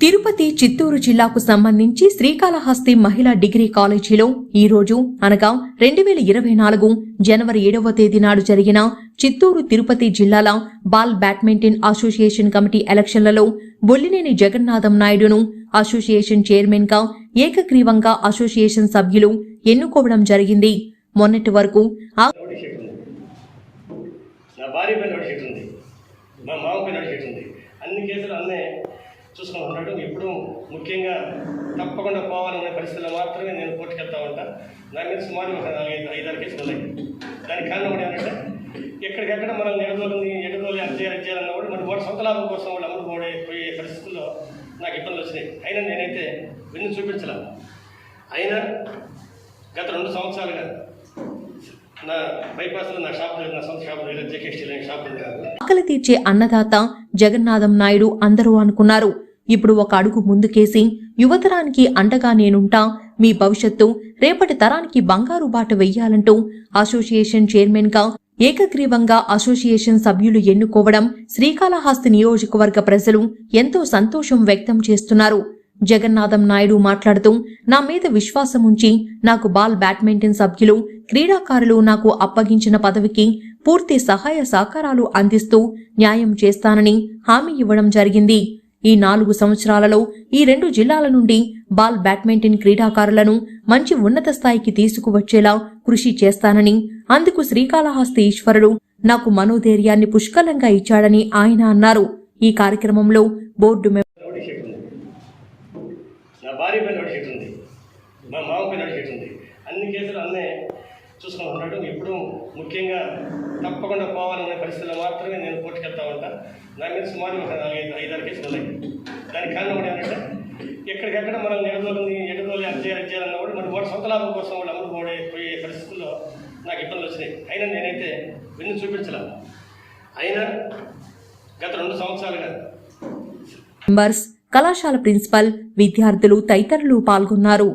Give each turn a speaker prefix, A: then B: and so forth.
A: తిరుపతి చిత్తూరు జిల్లాకు సంబంధించి శ్రీకాళహస్తి మహిళా డిగ్రీ కాలేజీలో ఈ రోజు అనగా రెండు వేల ఇరవై నాలుగు జనవరి ఏడవ తేదీ నాడు జరిగిన చిత్తూరు తిరుపతి జిల్లాల బాల్ బ్యాడ్మింటన్ అసోసియేషన్ కమిటీ ఎలక్షన్లలో బొల్లినేని జగన్నాథం నాయుడును అసోసియేషన్ చైర్మన్గా ఏకగ్రీవంగా అసోసియేషన్ సభ్యులు ఎన్నుకోవడం జరిగింది. మొన్నటి వరకు
B: అన్ని కేసులు అన్నే చూసుకుంటున్నాడు. ఇప్పుడు ముఖ్యంగా తప్పకుండా పోవాలనే పరిస్థితుల్లో మాత్రమే నేను కోర్టుకు ఉంటాను దాని నా మీద సుమారు ఒక నాలుగైదు ఐదారు కేసులు ఉన్నాయి. దానికి కారణం కూడా ఏంటంటే ఎక్కడికెక్కడ మనం ఎడదోలని ఎడదోలి అధ్యయనం చేయాలి చేయాలన్నా కూడా మరి వాడు సొంత లాభం కోసం వాళ్ళు అమ్ముడు పోడే పోయే పరిస్థితుల్లో నాకు ఇబ్బందులు వచ్చినాయి. అయినా నేనైతే విన్ను చూపించలే. అయినా గత రెండు సంవత్సరాలుగా నా బైపాస్లో నా షాప్ నా సొంత షాప్ జేకే స్టీల్ షాప్
A: ఆకలి తీర్చే అన్నదాత జగన్నాథం నాయుడు అందరూ అనుకున్నారు. ఇప్పుడు ఒక అడుగు ముందుకేసి యువతరానికి అండగా నేనుంటా మీ భవిష్యత్తు రేపటి తరానికి బంగారు బాట వెయ్యాలంటూ అసోసియేషన్ చైర్మన్గా ఏకగ్రీవంగా అసోసియేషన్ సభ్యులు ఎన్నుకోవడం శ్రీకాళహస్తి నియోజకవర్గ ప్రజలు ఎంతో సంతోషం వ్యక్తం చేస్తున్నారు. జగన్నాథం నాయుడు మాట్లాడుతూ నా మీద విశ్వాసం ఉంచి నాకు బాల్ బ్యాడ్మింటన్ సభ్యులు క్రీడాకారులు నాకు అప్పగించిన పదవికి పూర్తి సహాయ సహకారాలు అందిస్తూ న్యాయం చేస్తానని హామీ ఇవ్వడం జరిగింది. ఈ నాలుగు సంవత్సరాలలో ఈ రెండు జిల్లాల నుండి బాల్ బ్యాడ్మింటన్ క్రీడాకారులను మంచి ఉన్నత స్థాయికి తీసుకువచ్చేలా కృషి చేస్తానని అందుకు శ్రీకాళహస్తి ఈశ్వరుడు నాకు మనోధైర్యాన్ని పుష్కలంగా ఇచ్చాడని ఆయన అన్నారు. ఈ కార్యక్రమంలో బోర్డు
B: నా భార్య పైన మా మామ పైన అన్ని కేసులు అన్నే చూసుకుంటున్నాడు ఎప్పుడూ ముఖ్యంగా తప్పకుండా పోవాలనే పరిస్థితుల్లో మాత్రమే నేను కోర్టుకు వెళ్తా ఉంటా. నా మీద సుమారు ఒక నాలుగైదు ఐదారు కేసులు ఉన్నాయి. దానికి కారణం కూడా ఏంటంటే ఎక్కడికెక్కడ మనం ఎడదోలని ఎడదోలి అది చేయాలి చేయాలన్నా కూడా మన వాడు సొంత లాభం కోసం వాళ్ళు అమలు పోడే పోయే పరిస్థితుల్లో నాకు ఇబ్బందులు వచ్చినాయి. అయినా నేనైతే వెన్ను చూపించలే. అయినా గత రెండు సంవత్సరాలుగా
A: మెంబర్స్ కళాశాల ప్రిన్సిపల్ విద్యార్థులు తదితరులు పాల్గొన్నారు.